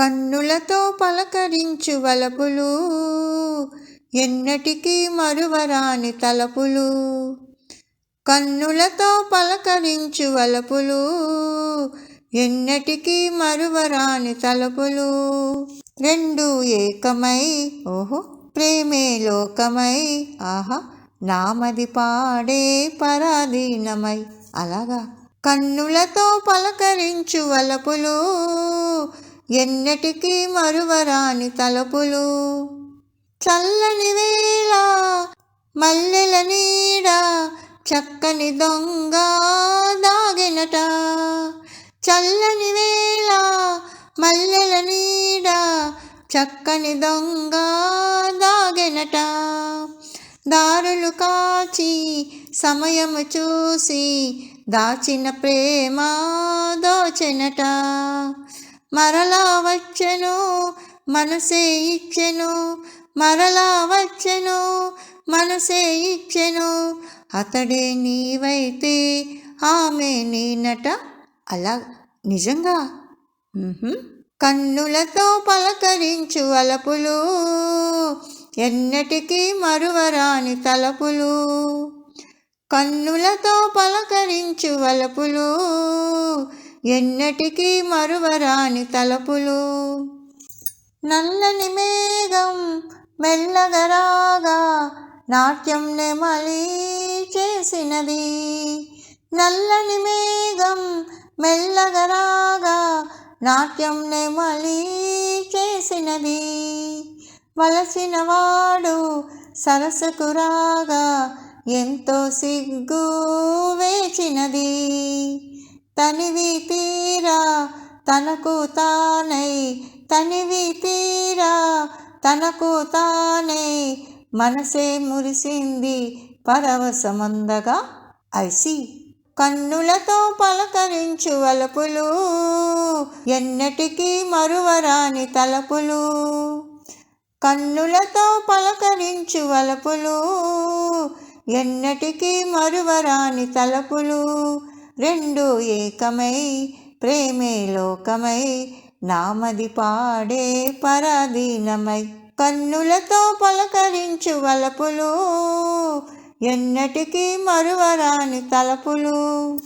కన్నులతో పలకరించు వలపులు ఎన్నటికీ మరువరాని తలపులు. కన్నులతో పలకరించు వలపులు ఎన్నటికీ మరువరాని తలపులు. రెండు ఏకమై ఓహో ప్రేమే లోకమై ఆహా నామది పాడే పరాధీనమై. అలాగా? కన్నులతో పలకరించు వలపులు ఎన్నటికీ మరువరాని తలుపులు. చల్లని వేళ మల్లెల నీడ చక్కని దొంగ దాగినట. చల్లని వేళ మల్లెల నీడ చక్కని దొంగ దాగినట. దారులు కాచి సమయము చూసి దాచిన ప్రేమ దోచెనట. మరలా వచ్చెను మనసే ఇచ్చెను మరలా వచ్చెను మనసే ఇచ్చెను. అతడే నీవైతే ఆమె నీనట అలా నిజంగా? కన్నులతో పలకరించు అలపులు ఎన్నటికీ మరువరాని తలపులు. కన్నులతో పలకరించు అలపులు ఎన్నటికీ మరువరాని తలపులు. నల్లని మేఘం మెల్లగరాగా నాట్యం నెమలి చేసినది. నల్లని మేఘం మెల్లగరాగా నాట్యం నెమలి చేసినది. వలసిన వాడు సరసకు రాగా ఎంతో సిగ్గు వేచినది. తనివి తీరా తనకు తానై తనివి తీరా తనకు తానై మనసే మురిసింది పరవశమందగా ఐసి కన్నులతో పలకరించు వలపులు ఎన్నటికీ మరువరాని తలపులు. కన్నులతో పలకరించు వలపులు ఎన్నటికీ మరువరాని తలపులు. రెండు ఏకమై ప్రేమే లోకమై నామది పాడే పరాధీనమై కన్నులతో పలకరించు వలపులు ఎన్నటికీ మరువరాని తలపులు.